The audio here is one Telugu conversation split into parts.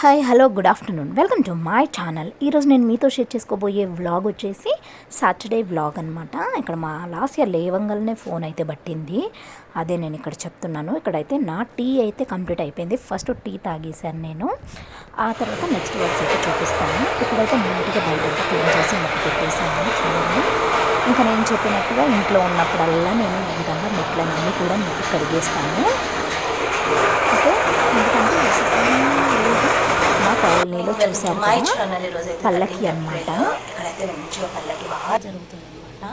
Hi hello good afternoon welcome to my channel ఈరోజు నేను మీతో షేర్ చేసుకోబోయే వ్లాగ్ వచ్చేసి సాటర్డే వ్లాగ్ అనమాట ఇక్కడ మా లాస్ట్ ఇయర్ లేవంగానే ఫోన్ అయితే పట్టింది. అదే నేను ఇక్కడ చెప్తున్నాను. ఇక్కడైతే నా టీ అయితే కంప్లీట్ అయిపోయింది. ఫస్ట్ టీ తాగేశాను నేను. ఆ తర్వాత నెక్స్ట్ వర్క్స్ అయితే చూపిస్తాను. ఇక్కడైతే నీట్గా బయట అయితే క్లీన్ చేసి మొక్క పెట్టేసాను చూడండి. ఇంకా నేను చెప్పినట్టుగా ఇంట్లో ఉన్నప్పుడల్లా నేను ఈ విధంగా మెట్లన్నీ కూడా నీట్గా కడిగేస్తాను. ఓకే? ఎందుకంటే కాలనీలో చూసారు పల్లకి ఇక్కడైతే మంచిగా పల్లకి బాగా జరుగుతుంది అనమాట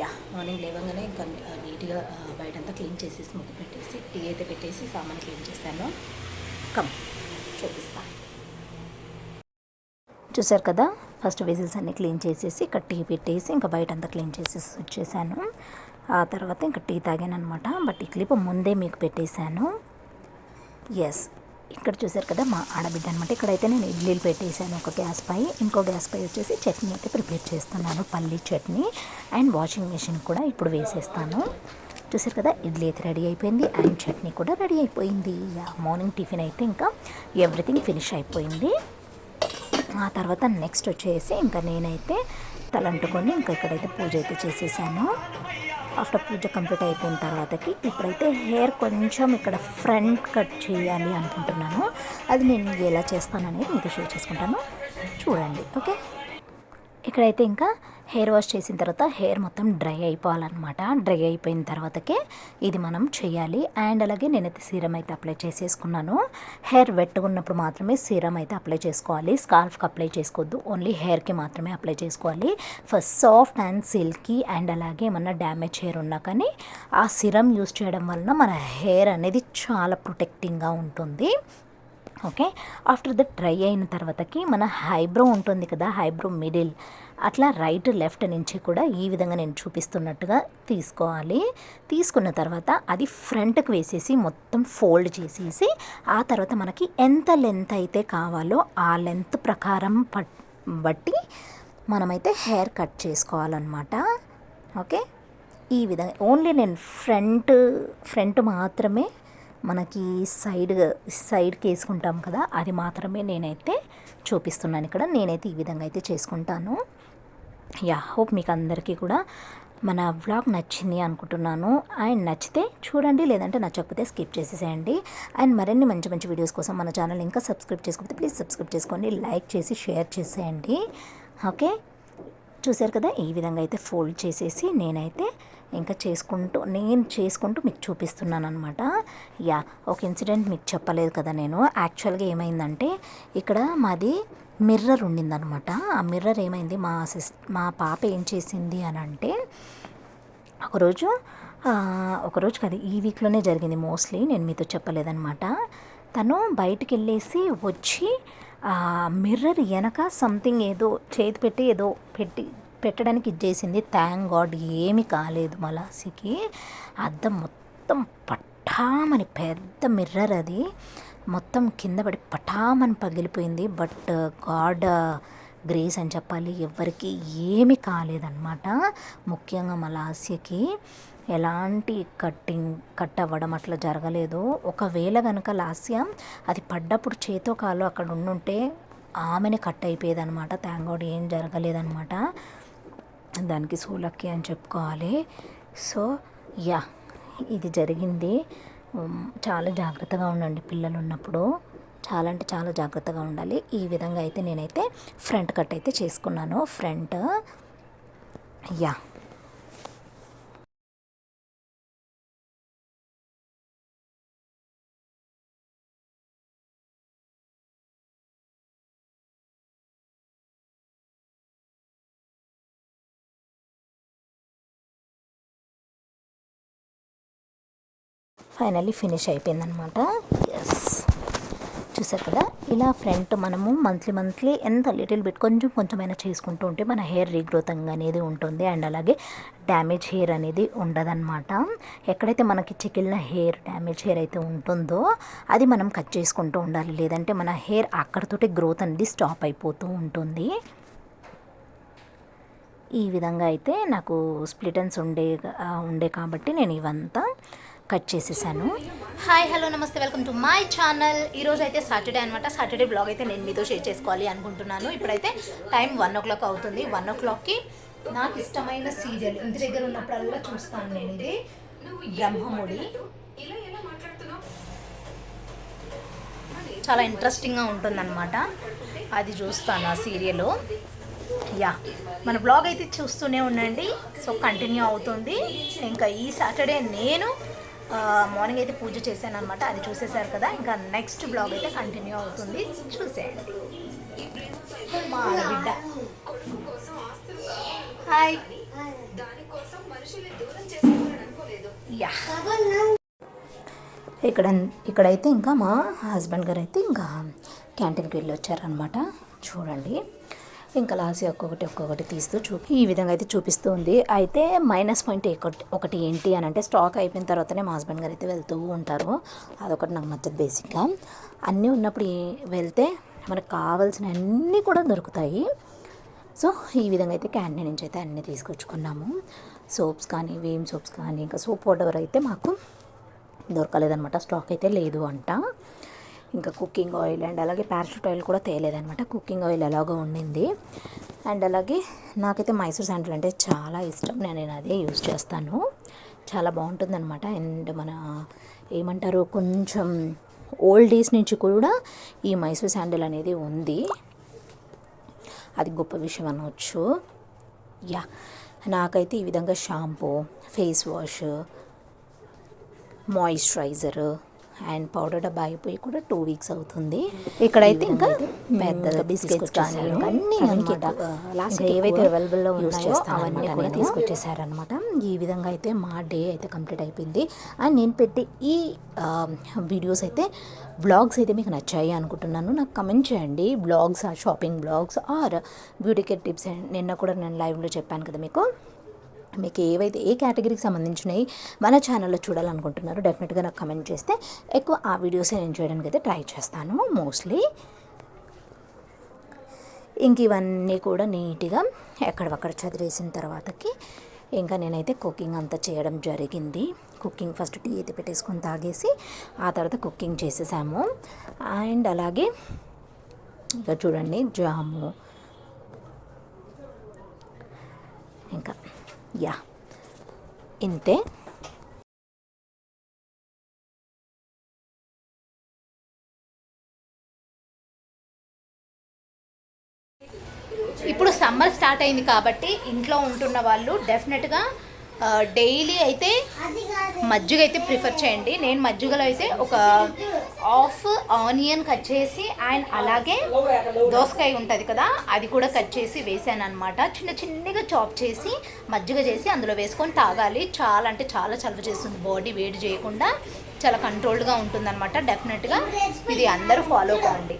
యా మార్నింగ్ లేవగానే ఇంకా నీట్గా బయటంతా క్లీన్ చేసేసి ముగ్గు పెట్టేసి టీ అయితే పెట్టేసి సామాన్ క్లీన్ చేశాను. కమ్ చూపిస్తా. చూసారు కదా ఫస్ట్ విజిల్స్ అన్నీ క్లీన్ చేసేసి ఇక్కడ టీ పెట్టేసి ఇంకా బయట అంతా క్లీన్ చేసేసి వచ్చేసాను. ఆ తర్వాత ఇంకా టీ తాగాను అనమాట బట్ ఈ క్లిప్ ముందే మీకు పెట్టేశాను. ఎస్ ఇక్కడ చూసారు కదా మా ఆడబిడ్డ అనమాట ఇక్కడైతే నేను ఇడ్లీలు పెట్టేశాను ఒక గ్యాస్ పై. ఇంకో గ్యాస్ పై వచ్చేసి చట్నీ అయితే ప్రిపేర్ చేస్తున్నాను పల్లీ చట్నీ అండ్ వాషింగ్ మెషిన్ కూడా ఇప్పుడు వేసేస్తాను. చూసారు కదా ఇడ్లీ అయితే రెడీ అయిపోయింది అండ్ చట్నీ కూడా రెడీ అయిపోయింది. యా మార్నింగ్ టిఫిన్ అయితే ఇంకా ఎవ్రీథింగ్ ఫినిష్ అయిపోయింది. ఆ తర్వాత నెక్స్ట్ వచ్చేసి ఇంకా నేనైతే తలంటుకొని ఇంకా ఇక్కడైతే పూజ అయితే చేసేసాను. ఆఫ్టర్ పూజ కంప్లీట్ అయిపోయిన తర్వాతకి ఇప్పుడైతే హెయిర్ కొంచెం ఇక్కడ ఫ్రంట్ కట్ చేయాలి అనుకుంటున్నాను. అది నేను ఎలా చేస్తాననేది మీకు షేర్ చేసుకుంటాను. చూడండి ఓకే ఇక్కడైతే ఇంకా హెయిర్ వాష్ చేసిన తర్వాత హెయిర్ మొత్తం డ్రై అయిపోవాలన్నమాట. డ్రై అయిపోయిన తర్వాతకే ఇది మనం చేయాలి. అండ్ అలాగే నేనైతే సీరం అయితే అప్లై చేసేసుకున్నాను. హెయిర్ వెట్గా ఉన్నప్పుడు మాత్రమే సీరం అయితే అప్లై చేసుకోవాలి. స్కార్ఫ్కి అప్లై చేసుకోవద్దు. ఓన్లీ హెయిర్కి మాత్రమే అప్లై చేసుకోవాలి. First soft and silky and అలాగే ఏమన్నా డ్యామేజ్ హెయిర్ ఉన్నా కానీ ఆ సిరం యూస్ చేయడం వలన మన హెయిర్ అనేది చాలా ప్రొటెక్టింగ్గా ఉంటుంది. ఓకే? ఆఫ్టర్ దట్ డ్రై అయిన తర్వాతకి మన హైబ్రో ఉంటుంది కదా హైబ్రో మిడిల్. అట్లా రైట్ లెఫ్ట్ నుంచి కూడా ఈ విధంగా నేను చూపిస్తున్నట్టుగా తీసుకోవాలి. తీసుకున్న తర్వాత అది ఫ్రంట్కి వేసేసి మొత్తం ఫోల్డ్ చేసేసి ఆ తర్వాత మనకి ఎంత లెంత్ అయితే కావాలో ఆ లెంత్ ప్రకారం బట్టి మనమైతే హెయిర్ కట్ చేసుకోవాలన్నమాట. ఓకే? ఈ విధంగా ఓన్లీ నేను ఫ్రంట్ ఫ్రంట్ మాత్రమే మనకి సైడ్ సైడ్కి వేసుకుంటాం కదా అది మాత్రమే నేనైతే చూపిస్తున్నాను ఇక్కడ. నేనైతే ఈ విధంగా అయితే చేసుకుంటాను. యా హోప్ మీకు అందరికీ కూడా మన వ్లాగ్ నచ్చింది అనుకుంటున్నాను. అండ్ నచ్చితే చూడండి లేదంటే నచ్చకపోతే స్కిప్ చేసేసేయండి. అండ్ మరిన్ని మంచి మంచి వీడియోస్ కోసం మన ఛానల్ ఇంకా సబ్స్క్రైబ్ చేసుకోకపోతే ప్లీజ్ సబ్స్క్రైబ్ చేసుకోండి లైక్ చేసి షేర్ చేసేయండి. ఓకే? చూశారు కదా ఈ విధంగా అయితే ఫోల్డ్ చేసేసి నేనైతే ఇంకా చేసుకుంటూ నేను చేసుకుంటూ మీకు చూపిస్తున్నాను అనమాట యా ఒక ఇన్సిడెంట్ మీకు చెప్పలేదు కదా నేను. యాక్చువల్గా ఏమైందంటే ఇక్కడ మాది మిర్రర్ ఉండిందనమాట ఆ మిర్రర్ ఏమైంది? మా సిస్ మా పాప ఏం చేసింది అని అంటే ఒకరోజు ఒకరోజు కాదు ఈ వీక్లోనే జరిగింది మోస్ట్లీ నేను మీతో చెప్పలేదనమాట తను బయటికి వెళ్ళేసి వచ్చి మిర్రర్ వెనక సంథింగ్ ఏదో చేతి పెట్టి ఏదో పెట్టి పెట్టడానికి ఇచ్చేసింది థ్యాంక్ గాడ్ ఏమీ కాలేదు మలాసికి. అద్దం మొత్తం పఠామని పెద్ద మిర్రర్ అది. మొత్తం కింద పడి పఠామని పగిలిపోయింది. బట్ గాడ్ గ్రేస్ అని చెప్పాలి. ఎవరికి ఏమీ కాలేదన్నమాట. ముఖ్యంగా మలాస్యకి ఎలాంటి కట్టింగ్ కట్ అవ్వడం అట్లా జరగలేదు. ఒకవేళ కనుక లాస్య అది పడ్డప్పుడు చేతో కాలు అక్కడ ఉండుంటే ఆమెనే కట్ అయిపోయేదన్నమాట. థ్యాంక్ గాడ్ ఏం జరగలేదన్నమాట. దానికి సూలక్కి అని చెప్పుకోవాలి. సో యా ఇది జరిగింది. చాలా జాగ్రత్తగా ఉండండి పిల్లలు ఉన్నప్పుడు. చాలా అంటే చాలా జాగ్రత్తగా ఉండాలి. ఈ విధంగా అయితే నేనైతే ఫ్రంట్ కట్ అయితే చేసుకున్నాను. Front yeah. ఫైనల్లీ ఫినిష్ అయిపోయిందనమాట ఎస్ చూసారు కదా? ఇలా ఫ్రంట్ మనము మంత్లీ మంత్లీ ఎంత లిటిల్ బిట్ కొంచెం కొంచెమైనా చేసుకుంటూ ఉంటే మన హెయిర్ రీగ్రోతింగ్ అనేది ఉంటుంది. అండ్ అలాగే డ్యామేజ్ హెయిర్ అనేది ఉండదన్నమాట. ఎక్కడైతే మనకి చికిలిన హెయిర్ డ్యామేజ్ హెయిర్ అయితే ఉంటుందో అది మనం కట్ చేసుకుంటూ ఉండాలి. లేదంటే మన హెయిర్ అక్కడతోటి గ్రోత్ అనేది స్టాప్ అయిపోతూ ఉంటుంది. ఈ విధంగా అయితే నాకు స్ప్లిటన్స్ ఉండే ఉండే కాబట్టి నేను ఇవంతా కట్ చేసేసాను. హాయ్ హలో నమస్తే వెల్కమ్ టు మై ఛానల్. ఈరోజు అయితే సాటర్డే అనమాట సాటర్డే బ్లాగ్ అయితే నేను మీతో షేర్ చేసుకోవాలి అనుకుంటున్నాను. ఇప్పుడైతే టైం వన్ ఓ క్లాక్ అవుతుంది. వన్ ఓ క్లాక్కి నాకు ఇష్టమైన సీరియల్ ఇంటి దగ్గర ఉన్నప్పుడల్లా చూస్తాను నేను. ఇది బ్రహ్మముడి. చాలా ఇంట్రెస్టింగ్గా ఉంటుందన్నమాట. అది చూస్తాను ఆ సీరియల్. యా మన బ్లాగ్ అయితే చూస్తూనే ఉండండి. సో కంటిన్యూ అవుతుంది. ఇంకా ఈ సాటర్డే నేను మార్నింగ్ అయితే పూజ చేశాను అనమాట అది చూసేశారు కదా. ఇంకా నెక్స్ట్ బ్లాగ్ అయితే కంటిన్యూ అవుతుంది. చూసేయండి. మా బిడ్డ హాయ్ యా ఇక్కడ ఇక్కడైతే ఇంకా మా హస్బెండ్ గారు అయితే ఇంకా క్యాంటీన్కి వెళ్ళి వచ్చారనమాట చూడండి. ఇంకా లాస్ట్ ఒక్కొక్కటి ఒక్కొక్కటి తీస్తూ చూ ఈ విధంగా అయితే చూపిస్తూ ఉంది అయితే మైనస్ పాయింట్ ఒకటి ఒకటి ఏంటి అని అంటే స్టాక్ అయిపోయిన తర్వాతనే మా హస్బెండ్ గారు అయితే వెళ్తూ ఉంటారు. అదొకటి నాకు నచ్చదు బేసిక్గా. అన్నీ ఉన్నప్పుడు వెళ్తే మనకు కావాల్సిన అన్నీ కూడా దొరుకుతాయి. సో ఈ విధంగా అయితే క్యాంటీన్ నుంచి అయితే అన్నీ తీసుకొచ్చుకున్నాము. సోప్స్ కానీ వేమ్ సోప్స్ కానీ ఇంకా సోప్ పౌడర్ అయితే మాకు దొరకలేదనమాట స్టాక్ అయితే లేదు అంట. ఇంకా కుకింగ్ ఆయిల్ అండ్ అలాగే పారాషూట్ ఆయిల్ కూడా తేలేదనమాట కుకింగ్ ఆయిల్ ఎలాగో ఉండింది. అండ్ అలాగే నాకైతే మైసూర్ శాండల్ అంటే చాలా ఇష్టం. నేను అదే యూజ్ చేస్తాను. చాలా బాగుంటుందన్నమాట. అండ్ మన ఏమంటారు కొంచెం ఓల్డ్ డేస్ నుంచి కూడా ఈ మైసూర్ శాండల్ అనేది ఉంది. అది గొప్ప విషయం అనవచ్చు యా నాకైతే ఈ విధంగా shampoo face wash moisturiser and powder డబ్బా అయిపోయి కూడా టూ వీక్స్ అవుతుంది. ఇక్కడైతే ఇంకా పెద్ద బిస్కెట్స్ కానీ అన్ని లాస్ట్ ఏవైతే అవైలబుల్లో యూస్ చేస్తాను అవన్నీ కూడా తీసుకొచ్చేసారనమాట ఈ విధంగా అయితే మా డే అయితే కంప్లీట్ అయిపోయింది. అండ్ నేను పెట్టి ఈ వీడియోస్ అయితే బ్లాగ్స్ అయితే మీకు నచ్చాయి అనుకుంటున్నాను. నాకు కమెంట్ చేయండి. Blogs shopping blogs or beauty care tips నిన్న కూడా నేను లైవ్లో చెప్పాను కదా మీకు. మీకు ఏవైతే ఏ కేటగిరీకి సంబంధించినవి మన ఛానల్లో చూడాలనుకుంటున్నారో డెఫినెట్గా నాకు కమెంట్ చేస్తే ఎక్కువ ఆ వీడియోస్ నేను చేయడానికి అయితే ట్రై చేస్తాను. మోస్ట్లీ ఇంక ఇవన్నీ కూడా నీట్గా ఎక్కడవక్కడ చదివేసిన తర్వాతకి ఇంకా నేనైతే కుకింగ్ అంతా చేయడం జరిగింది. కుకింగ్ ఫస్ట్ టీ అయితే పెట్టేసుకొని తాగేసి ఆ తర్వాత కుకింగ్ చేసేసాము. అండ్ అలాగే ఇంకా చూడండి జాము. ఇంకా యా. ఇంతే ఇప్పుడు సమ్మర్ స్టార్ట్ అయింది కాబట్టి ఇంట్లో ఉంటున్న వాళ్ళు డెఫినెట్గా డైలీ అయితే మజ్జిగ అయితే ప్రిఫర్ చేయండి. నేను మజ్జిగలో అయితే ఒక హాఫ్ ఆనియన్ కట్ చేసి అండ్ అలాగే దోసకాయ ఉంటుంది కదా అది కూడా కట్ చేసి వేసాను అనమాట చిన్న చిన్నగా చాప్ చేసి మజ్జిగ చేసి అందులో వేసుకొని తాగాలి. చాలా అంటే చాలా చలవ చేస్తుంది బాడీ వేడి చేయకుండా. చాలా కంట్రోల్డ్గా ఉంటుందన్నమాట డెఫినెట్గా. ఇది అందరూ ఫాలో కావండి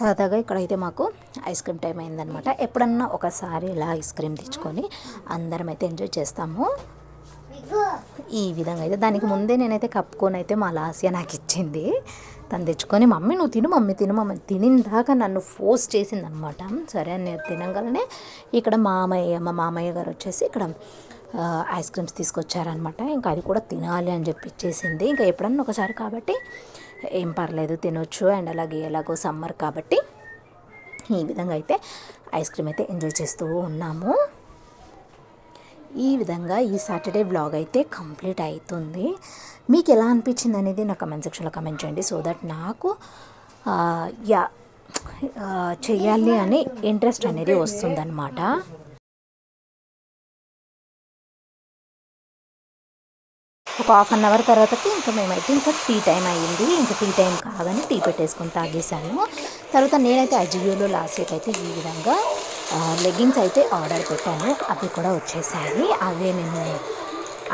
సరదాగా ఇక్కడైతే మాకు ఐస్ క్రీమ్ టైం అయిందనమాట ఎప్పుడన్నా ఒకసారి ఇలా ఐస్ క్రీమ్ తెచ్చుకొని అందరం అయితే ఎంజాయ్ చేస్తాము. ఈ విధంగా అయితే దానికి ముందే నేనైతే కప్పుకొని అయితే మా లాస్య నాకు ఇచ్చింది. తను తెచ్చుకొని మమ్మీ నువ్వు తిను మమ్మీ తిను మమ్మీ తినిందాక నన్ను ఫోర్స్ చేసిందనమాట సరే అని నేను తినగలనే ఇక్కడ మామయ్య మా మామయ్య గారు వచ్చేసి ఇక్కడ ఐస్ క్రీమ్స్ తీసుకొచ్చారనమాట ఇంకా అది కూడా తినాలి అని చెప్పి ఇచ్చేసింది. ఇంకా ఎప్పుడన్నా ఒకసారి కాబట్టి ఏం పర్లేదు తినొచ్చు అండ్ అలాగే ఎలాగో సమ్మర్ కాబట్టి ఈ విధంగా అయితే ఐస్ క్రీమ్ అయితే ఎంజాయ్ చేస్తూ ఉన్నాము. ఈ విధంగా ఈ సాటర్డే వ్లాగ్ అయితే కంప్లీట్ అవుతుంది మీకు ఎలా అనిపించింది అనేది నా కమెంట్ సెక్షన్లో కమెంట్ చేయండి. సో దట్ నాకు యా చేయాలి అనే అని ఇంట్రెస్ట్ అనేది వస్తుందన్నమాట. ఒక హాఫ్ అన్ అవర్ తర్వాతకి ఇంకా మేమైతే ఇంకా టీ టైం అయ్యింది. ఇంకా టీ టైం కాగానే టీ పెట్టేసుకొని తాగేసాను తర్వాత నేనైతే అజియోలో లాస్ట్ వీక్ అయితే ఈ విధంగా లెగ్గింగ్స్ అయితే ఆర్డర్ పెట్టాను. అవి కూడా వచ్చేసాయి. అవే నేను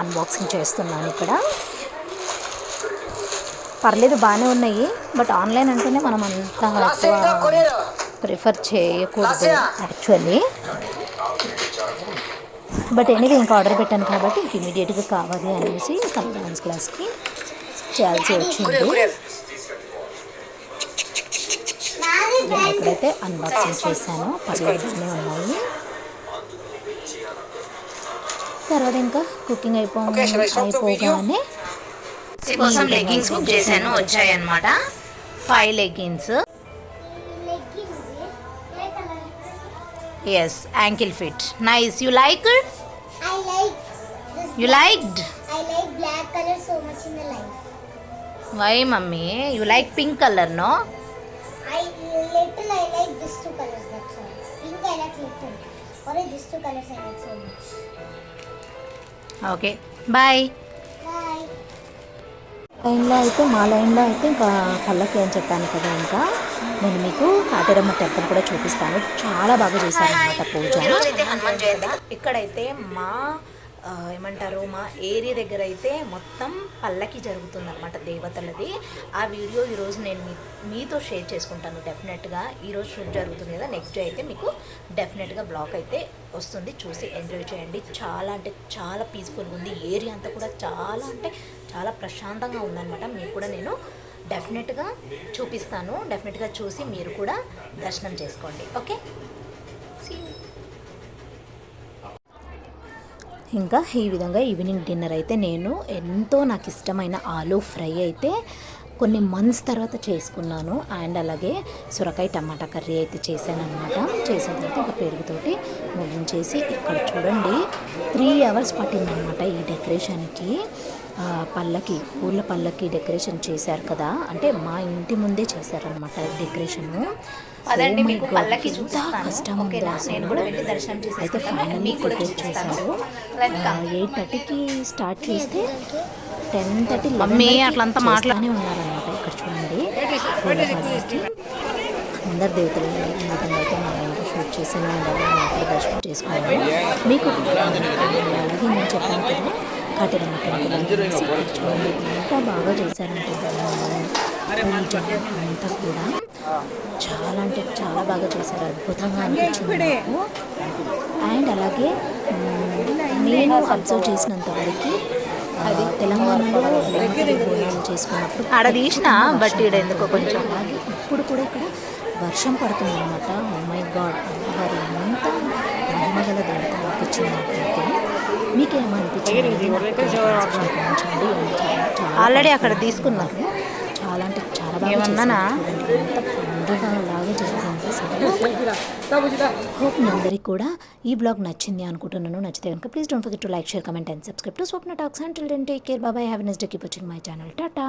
అన్బాక్సింగ్ చేస్తున్నాను ఇక్కడ. పర్లేదు బాగానే ఉన్నాయి. బట్ ఆన్లైన్ అంటేనే మనం అంత ప్రిఫర్ చేయకూడదు యాక్చువల్లీ బట్ ఎనీవే ఇంకా ఆర్డర్ పెట్టాను కాబట్టి ఇంక ఇమీడియట్గా కావాలి అనేసి ఇంకా డాన్స్ క్లాస్కి చేయాల్సి వచ్చింది. ఇక్కడైతే అన్బాక్సింగ్ చేశాను. పర్లేదునే ఉన్నాయి. తర్వాత ఇంకా కుకింగ్ అయిపో? అయిపోగానే కోసం లెగ్గిన్స్ బుక్ చేశాను వచ్చాయన్నమాట. Five leggings yes ankle fit nice you like I liked You liked? I like black color so much in the life. Why, mummy? You like pink color, no? I little I like these two colors. That's all. Pink I like little. Only these two colors I like so much. Okay. Bye. Bye. లైన్లో అయితే మా లైన్లో అయితే ఇంకా పళ్ళకి అని చెప్పాను కదా ఇంకా. నేను మీకు కాటేరమ్మ టెంపుల్ కూడా చూపిస్తాను. చాలా బాగా చేశారనమాట పూజ. ఇక్కడైతే మా ఏమంటారు మా ఏరియా దగ్గర అయితే మొత్తం పల్లకి జరుగుతుంది అనమాట దేవతలది. ఆ వీడియో ఈరోజు నేను మీ మీతో షేర్ చేసుకుంటాను డెఫినెట్గా. ఈరోజు షూట్ జరుగుతుంది కదా నెక్స్ట్ డే అయితే మీకు డెఫినెట్గా బ్లాక్ అయితే వస్తుంది. చూసి ఎంజాయ్ చేయండి. చాలా అంటే చాలా పీస్ఫుల్గా ఉంది. ఏరియా అంతా కూడా చాలా అంటే చాలా ప్రశాంతంగా ఉందన్నమాట. మీకు కూడా నేను డెఫినెట్గా చూపిస్తాను. డెఫినెట్గా చూసి మీరు కూడా దర్శనం చేసుకోండి. ఓకే? ఇంకా ఈ విధంగా ఈవినింగ్ డిన్నర్ అయితే నేను ఎంతో నాకు ఇష్టమైన ఆలూ ఫ్రై అయితే కొన్ని మంత్స్ తర్వాత చేసుకున్నాను. అండ్ అలాగే సొరకాయ టమాటా కర్రీ అయితే చేశాను అనమాట చేసిన తర్వాత ఒక పెరుగుతోటి ముగించేసి ఇక్కడ చూడండి త్రీ అవర్స్ పట్టిందనమాట ఈ డెకరేషన్కి. పల్లకి పూల పల్లకి డెకరేషన్ చేశారు కదా అంటే మా ఇంటి ముందే చేశారనమాట డెకరేషను పదండి Oh మీకు పల్లకి. కష్టం. నేను కూడా వెళ్ళి దర్శనం అయితే. ఫైనల్లీ మీకు కూడా ప్రిపేర్ చూపిస్తాను. చేశారు. ఎయిట్ థర్టీకి స్టార్ట్ చేస్తే టెన్ థర్టీ మమ్మీ, అట్లంతా మాట్లా- ఉన్నారనమాట ఇక్కడ చూడండి. అందరు దేవతలు ఈ విధంగా అయితే మన ఇంట్లో షూట్ చేసి దర్శనం చేసుకున్నాను మీకు అలాగే నేను చెప్పాను కదా కాటేరమ్మ చూడండి ఎంత బాగా చేశారంటే అంతా కూడా చాలా అంటే చాలా బాగా చేశారు అద్భుతంగా అనిపించింది అండ్ అలాగే నేను అబ్జర్వ్ చేసినంత వరకు తెలంగాణలో బోనాలు చేసుకున్నప్పుడు ఆడ తీసిన, బట్ ఎందుకో కొంచెం. అలాగే ఇప్పుడు కూడా ఇక్కడ వర్షం పడుతుంది అనమాట oh మై గాడ్ అమ్మవారి ఎంత మహిమగల దేవత అనిపించింది మీకేమనిపించింది? ఆల్రెడీ అక్కడ తీసుకున్నారు. చాలా అంటే చాలా బాగా ఏమన్నానా? చేశారు. చూడండి, ఎంత పండుగ లాగా జరిగింది అసలు హోప్ మీ అందరికీ కూడా ఈ బ్లాగ్ నచ్చింది అనుకుంటున్నాను. నచ్చితే కనుక please don't forget to like share comment and subscribe to Swapna talks and tell take care బాబాయ్ have nice day keep watching my channel tata